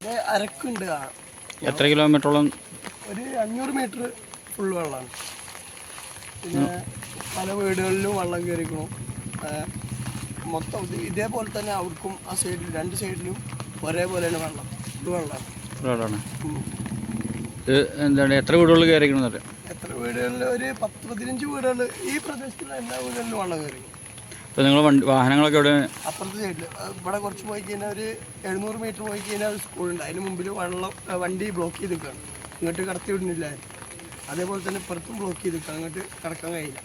ഇത് അരക്കുണ്ട് കാണാം. എത്ര കിലോമീറ്ററോളം? ഒരു അഞ്ഞൂറ് മീറ്റർ ഫുള്ള് വെള്ളമാണ്. പിന്നെ പല വീടുകളിലും വെള്ളം കയറിക്കണു മൊത്തം ഇതേപോലെ തന്നെ അവർക്കും ആ സൈഡിൽ രണ്ട് സൈഡിലും ഒരേപോലെയാണ് വെള്ളം. ഇത് വെള്ളമാണ്. റോഡാണ് ഇത് എന്താണ് എത്ര വീടുകളിൽ കയറിക്കണമെന്നറിയാം എത്ര വീടുകളിൽ ഒരു പത്ത് പതിനഞ്ച് വീടുകൾ ഈ പ്രദേശത്തുള്ള എല്ലാ വീടുകളിലും വെള്ളം കയറി. അപ്പോൾ നിങ്ങൾ വാഹനങ്ങളൊക്കെ ഇവിടെ അപ്പുറത്തെ സൈഡിൽ ഇവിടെ കുറച്ച് പോയി കഴിഞ്ഞാൽ ഒരു എഴുന്നൂറ് മീറ്റർ പോയി കഴിഞ്ഞാൽ ഒരു സ്കൂളുണ്ട് അതിന് മുമ്പിൽ വെള്ളം വണ്ടി ബ്ലോക്ക് ചെയ്ത് നിൽക്കുകയാണ് ഇങ്ങോട്ട് കടത്തി വിടുന്നില്ല അതേപോലെ തന്നെ ഇപ്പുറത്തും ബ്ലോക്ക് ചെയ്ത് നിൽക്കുക അങ്ങോട്ട് കടക്കാൻ കഴിയില്ല.